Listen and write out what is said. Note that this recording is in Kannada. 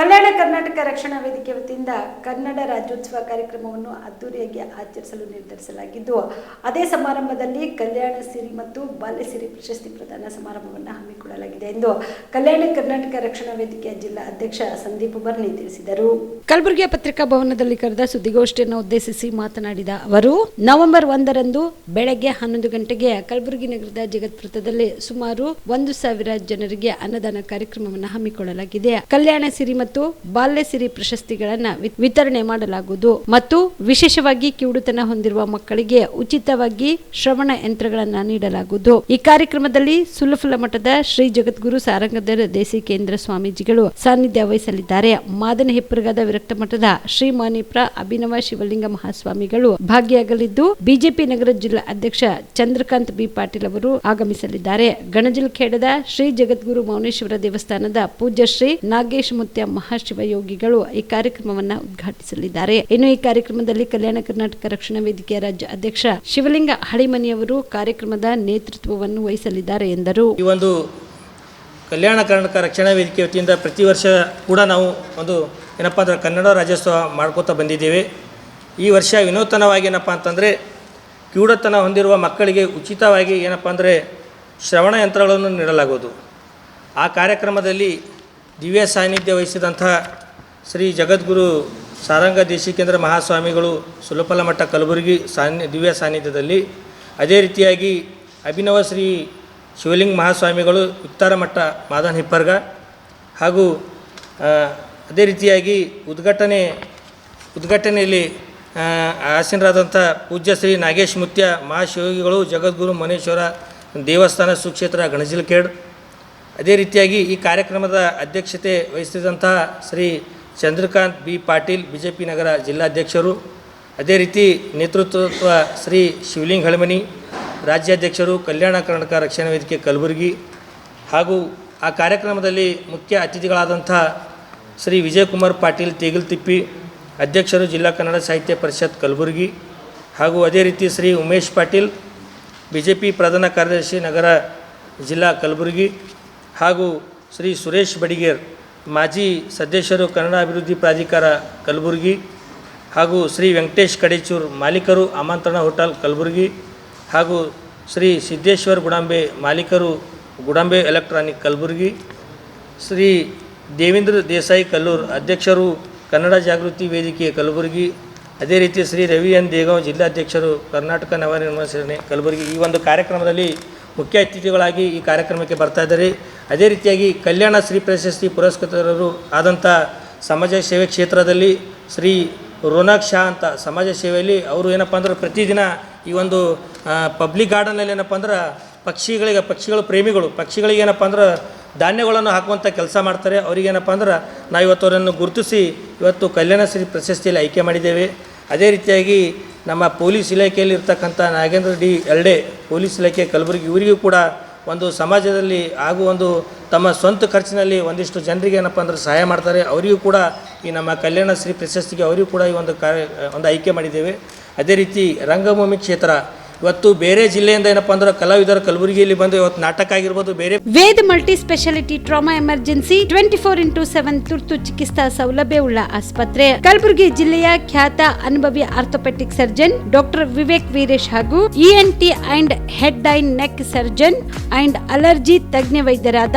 ಕಲ್ಯಾಣ ಕರ್ನಾಟಕ ರಕ್ಷಣಾ ವೇದಿಕೆ ವತಿಯಿಂದ ಕನ್ನಡ ರಾಜ್ಯೋತ್ಸವ ಕಾರ್ಯಕ್ರಮವನ್ನು ಅದ್ದೂರಿಯಾಗಿ ಆಚರಿಸಲು ನಿರ್ಧರಿಸಲಾಗಿದ್ದು, ಅದೇ ಸಮಾರಂಭದಲ್ಲಿ ಕಲ್ಯಾಣ ಸಿರಿ ಮತ್ತು ಬಾಲ್ಯ ಸಿರಿ ಪ್ರಶಸ್ತಿ ಪ್ರದಾನ ಸಮಾರಂಭವನ್ನು ಹಮ್ಮಿಕೊಳ್ಳಲಾಗಿದೆ ಎಂದು ಕಲ್ಯಾಣ ಕರ್ನಾಟಕ ರಕ್ಷಣಾ ವೇದಿಕೆಯ ಜಿಲ್ಲಾ ಅಧ್ಯಕ್ಷ ಸಂದೀಪ್ ಬರ್ನಿ ತಿಳಿಸಿದರು. ಕಲಬುರಗಿಯ ಪತ್ರಿಕಾ ಭವನದಲ್ಲಿ ಕರೆದ ಸುದ್ದಿಗೋಷ್ಠಿಯನ್ನು ಉದ್ದೇಶಿಸಿ ಮಾತನಾಡಿದ ಅವರು, ನವೆಂಬರ್ ಒಂದರಂದು ಬೆಳಗ್ಗೆ ಹನ್ನೊಂದು ಗಂಟೆಗೆ ಕಲಬುರಗಿ ನಗರದ ಜಗತ್ಪೃತದಲ್ಲಿ ಸುಮಾರು ಒಂದು ಸಾವಿರ ಜನರಿಗೆ ಅನ್ನದಾನ ಕಾರ್ಯಕ್ರಮವನ್ನು ಹಮ್ಮಿಕೊಳ್ಳಲಾಗಿದೆ. ಕಲ್ಯಾಣ ಸಿರಿ ಮತ್ತು ಬಾಲ್ಯ ಸಿರಿ ಪ್ರಶಸ್ತಿಗಳನ್ನ ವಿತರಣೆ ಮಾಡಲಾಗುವುದು. ಮತ್ತು ವಿಶೇಷವಾಗಿ ಕಿವುಡುತನ ಹೊಂದಿರುವ ಮಕ್ಕಳಿಗೆ ಉಚಿತವಾಗಿ ಶ್ರವಣ ಯಂತ್ರಗಳನ್ನ ನೀಡಲಾಗುವುದು. ಈ ಕಾರ್ಯಕ್ರಮದಲ್ಲಿ ಸುಲಫುಲ ಮಠದ ಶ್ರೀ ಜಗದ್ಗುರು ಸಾರಂಗಧರ ದೇಸಿ ಕೇಂದ್ರ ಸ್ವಾಮೀಜಿಗಳು ಸಾನ್ನಿಧ್ಯ ವಹಿಸಲಿದ್ದಾರೆ. ಮಾದನ ಹೆಪ್ಪರಗಾದ ವಿರಕ್ತ ಮಠದ ಶ್ರೀ ಮಾನಿಪ್ರ ಅಭಿನವ ಶಿವಲಿಂಗ ಮಹಾಸ್ವಾಮಿಗಳು ಭಾಗಿಯಾಗಲಿದ್ದು, ಬಿಜೆಪಿ ನಗರ ಜಿಲ್ಲಾ ಅಧ್ಯಕ್ಷ ಚಂದ್ರಕಾಂತ್ ಬಿ ಪಾಟೀಲ್ ಅವರು ಆಗಮಿಸಲಿದ್ದಾರೆ. ಗಣಜಿಲ್ ಖೇಡದ ಶ್ರೀ ಜಗದ್ಗುರು ಮೌನೇಶ್ವರ ದೇವಸ್ಥಾನದ ಪೂಜ್ಯ ಶ್ರೀ ನಾಗೇಶ್ ಮುತ್ಯ ಮಹಾಶಿವಯೋಗಿಗಳು ಈ ಕಾರ್ಯಕ್ರಮವನ್ನು ಉದ್ಘಾಟಿಸಲಿದ್ದಾರೆ. ಇನ್ನು ಈ ಕಾರ್ಯಕ್ರಮದಲ್ಲಿ ಕಲ್ಯಾಣ ಕರ್ನಾಟಕ ರಕ್ಷಣಾ ವೇದಿಕೆಯ ರಾಜ್ಯ ಅಧ್ಯಕ್ಷ ಶಿವಲಿಂಗ ಹಳಿಮನಿಯವರು ಕಾರ್ಯಕ್ರಮದ ನೇತೃತ್ವವನ್ನು ವಹಿಸಲಿದ್ದಾರೆ ಎಂದರು. ಈ ಒಂದು ಕಲ್ಯಾಣ ಕರ್ನಾಟಕ ರಕ್ಷಣಾ ವೇದಿಕೆ ವತಿಯಿಂದ ಪ್ರತಿ ವರ್ಷ ಕೂಡ ನಾವು ಒಂದು ಏನಪ್ಪ ಅಂದ್ರೆ ಕನ್ನಡ ರಾಜ್ಯೋತ್ಸವ ಮಾಡ್ಕೋತಾ ಬಂದಿದ್ದೇವೆ. ಈ ವರ್ಷ ವಿನೂತನವಾಗಿ ಏನಪ್ಪ ಅಂತಂದರೆ ಕಿವುಡತನ ಹೊಂದಿರುವ ಮಕ್ಕಳಿಗೆ ಉಚಿತವಾಗಿ ಏನಪ್ಪ ಅಂದರೆ ಶ್ರವಣ ಯಂತ್ರಗಳನ್ನು ನೀಡಲಾಗುವುದು. ಆ ಕಾರ್ಯಕ್ರಮದಲ್ಲಿ ದಿವ್ಯ ಸಾನ್ನಿಧ್ಯ ವಹಿಸಿದಂಥ ಶ್ರೀ ಜಗದ್ಗುರು ಸಾರಂಗ ದೇಶಿಕೇಂದ್ರ ಮಹಾಸ್ವಾಮಿಗಳು ಸುಲಪಲ ಮಠ ಕಲಬುರಗಿ ಸಾನ್ನಿ, ದಿವ್ಯ ಸಾನ್ನಿಧ್ಯದಲ್ಲಿ ಅದೇ ರೀತಿಯಾಗಿ ಅಭಿನವ ಶ್ರೀ ಶಿವಲಿಂಗ ಮಹಾಸ್ವಾಮಿಗಳು ಉತ್ತರ ಮಠ ಮಾದನ್ ಹಿಪ್ಪರ್ಗ ಹಾಗೂ ಅದೇ ರೀತಿಯಾಗಿ ಉದ್ಘಾಟನೆ, ಉದ್ಘಾಟನೆಯಲ್ಲಿ ಆಸೀನರಾದಂಥ ಪೂಜ್ಯ ಶ್ರೀ ನಾಗೇಶ್ ಮುತ್ಯ ಮಹಾಶಿವಯೋಗಿಗಳು ಜಗದ್ಗುರು ಮನೇಶ್ವರ ದೇವಸ್ಥಾನ ಸುಕ್ಷೇತ್ರ ಗಣಜಿಲ್ಕೇಡ್ ಅದೇ ರೀತಿಯಾಗಿ ಈ ಕಾರ್ಯಕ್ರಮದ ಅಧ್ಯಕ್ಷತೆ ವಹಿಸಿದಂತಹ ಶ್ರೀ ಚಂದ್ರಕಾಂತ್ ಬಿ ಪಾಟೀಲ್ ಬಿ ನಗರ ಜಿಲ್ಲಾಧ್ಯಕ್ಷರು, ಅದೇ ರೀತಿ ನೇತೃತ್ವ ಶ್ರೀ ಶಿವಲಿಂಗ್ ಹಳಮನಿ, ರಾಜ್ಯಾಧ್ಯಕ್ಷರು, ಕಲ್ಯಾಣ ಕರ್ನಾಟಕ ರಕ್ಷಣಾ ವೇದಿಕೆ ಕಲಬುರಗಿ ಹಾಗೂ ಆ ಕಾರ್ಯಕ್ರಮದಲ್ಲಿ ಮುಖ್ಯ ಅತಿಥಿಗಳಾದಂಥ ಶ್ರೀ ವಿಜಯಕುಮಾರ್ ಪಾಟೀಲ್ ತೇಗಲ್ತಿಪ್ಪಿ ಅಧ್ಯಕ್ಷರು ಜಿಲ್ಲಾ ಕನ್ನಡ ಸಾಹಿತ್ಯ ಪರಿಷತ್ ಕಲಬುರಗಿ ಹಾಗೂ ಅದೇ ರೀತಿ ಶ್ರೀ ಉಮೇಶ್ ಪಾಟೀಲ್ ಬಿ ಪ್ರಧಾನ ಕಾರ್ಯದರ್ಶಿ ನಗರ ಜಿಲ್ಲಾ ಕಲಬುರಗಿ ಹಾಗೂ ಶ್ರೀ ಸುರೇಶ್ ಬಡಿಗೇರ್, ಮಾಜಿ ಸದಸ್ಯರು ಕನ್ನಡ ಅಭಿವೃದ್ಧಿ ಪ್ರಾಧಿಕಾರ ಕಲಬುರಗಿ ಹಾಗೂ ಶ್ರೀ ವೆಂಕಟೇಶ್ ಕಡೇಚೂರ್ ಮಾಲೀಕರು ಆಮಂತ್ರಣ ಹೋಟೆಲ್ ಕಲಬುರಗಿ ಹಾಗೂ ಶ್ರೀ ಸಿದ್ದೇಶ್ವರ್ ಗುಡಾಂಬೆ ಮಾಲೀಕರು ಗುಡಾಂಬೆ ಎಲೆಕ್ಟ್ರಾನಿಕ್ ಕಲಬುರಗಿ, ಶ್ರೀ ದೇವೇಂದ್ರ ದೇಸಾಯಿ ಕಲ್ಲೂರ್ ಅಧ್ಯಕ್ಷರು ಕನ್ನಡ ಜಾಗೃತಿ ವೇದಿಕೆ ಕಲಬುರಗಿ, ಅದೇ ರೀತಿ ಶ್ರೀ ರವಿ ಎನ್ ದೇಗಾಂವ್ ಜಿಲ್ಲಾಧ್ಯಕ್ಷರು ಕರ್ನಾಟಕ ನವನಿರ್ಮಾಣ ಸೇನೆ ಕಲಬುರಗಿ. ಈ ಒಂದು ಕಾರ್ಯಕ್ರಮದಲ್ಲಿ ಮುಖ್ಯ ಅತಿಥಿಗಳಾಗಿ ಈ ಕಾರ್ಯಕ್ರಮಕ್ಕೆ ಬರ್ತಾ ಇದ್ದಾರೆ. ಅದೇ ರೀತಿಯಾಗಿ ಕಲ್ಯಾಣ ಶ್ರೀ ಪ್ರಶಸ್ತಿ ಪುರಸ್ಕೃತರು ಆದಂಥ ಸಮಾಜ ಸೇವೆ ಕ್ಷೇತ್ರದಲ್ಲಿ ಶ್ರೀ ರೋನಾಕ್ ಶಾ ಅಂತ ಸಮಾಜ ಸೇವೆಯಲ್ಲಿ ಅವರು ಏನಪ್ಪ ಅಂದ್ರೆ ಪ್ರತಿದಿನ ಈ ಒಂದು ಪಬ್ಲಿಕ್ ಗಾರ್ಡನಲ್ಲಿ ಏನಪ್ಪ ಅಂದ್ರೆ ಪಕ್ಷಿಗಳಿಗೆ, ಪಕ್ಷಿಗಳು ಪ್ರೇಮಿಗಳು, ಪಕ್ಷಿಗಳಿಗೆ ಏನಪ್ಪ ಅಂದ್ರೆ ಧಾನ್ಯಗಳನ್ನು ಹಾಕುವಂಥ ಕೆಲಸ ಮಾಡ್ತಾರೆ. ಅವರಿಗೇನಪ್ಪ ಅಂದ್ರೆ ನಾವು ಇವತ್ತು ಅವರನ್ನು ಗುರುತಿಸಿ ಇವತ್ತು ಕಲ್ಯಾಣ ಶ್ರೀ ಪ್ರಶಸ್ತಿಯಲ್ಲಿ ಆಯ್ಕೆ ಮಾಡಿದ್ದೇವೆ. ಅದೇ ರೀತಿಯಾಗಿ ನಮ್ಮ ಪೊಲೀಸ್ ಇಲಾಖೆಯಲ್ಲಿ ಇರ್ತಕ್ಕಂಥ ನಾಗೇಂದ್ರ ಡಿ ಎಲ್ಡೆ ಪೊಲೀಸ್ ಇಲಾಖೆ ಕಲಬುರಗಿ, ಇವರಿಗೂ ಕೂಡ ಒಂದು ಸಮಾಜದಲ್ಲಿ ಹಾಗೂ ಒಂದು ತಮ್ಮ ಸ್ವಂತ ಖರ್ಚಿನಲ್ಲಿ ಒಂದಿಷ್ಟು ಜನರಿಗೆ ಏನಪ್ಪ ಅಂದ್ರೆ ಸಹಾಯ ಮಾಡ್ತಾರೆ. ಅವರಿಗೂ ಕೂಡ ಈ ನಮ್ಮ ಕಲ್ಯಾಣ ಶ್ರೀ ಪ್ರಶಸ್ತಿಗೆ ಅವರಿಗೂ ಕೂಡ ಈ ಒಂದು ಕಾರ್ಯ, ಒಂದು ಆಯ್ಕೆ ಮಾಡಿದ್ದೇವೆ. ಅದೇ ರೀತಿ ರಂಗಭೂಮಿ ಕ್ಷೇತ್ರ ಇವತ್ತು ಬೇರೆ ಜಿಲ್ಲೆಯಿಂದ ಏನಪ್ಪ ಅಂದ್ರೆ ಕಲಾವಿದರು ಕಲಬುರಗಿಯಲ್ಲಿ ಬಂದು ಇವತ್ತು ನಾಟಕ ಆಗಿರ್ಬೋದು, ಬೇರೆ Veda multi speciality trauma emergency twenty four into seven ತುರ್ತು ಚಿಕಿತ್ಸಾ ಸೌಲಭ್ಯವುಳ್ಳ ಆಸ್ಪತ್ರೆ. ಕಲಬುರಗಿ ಜಿಲ್ಲೆಯ ಖ್ಯಾತ ಅನುಭವಿ orthopaedic surgeon doctor Vivek Viresh ಹಾಗೂ ENT and head and neck surgeon and allergy ತಜ್ಞ ವೈದ್ಯರಾದ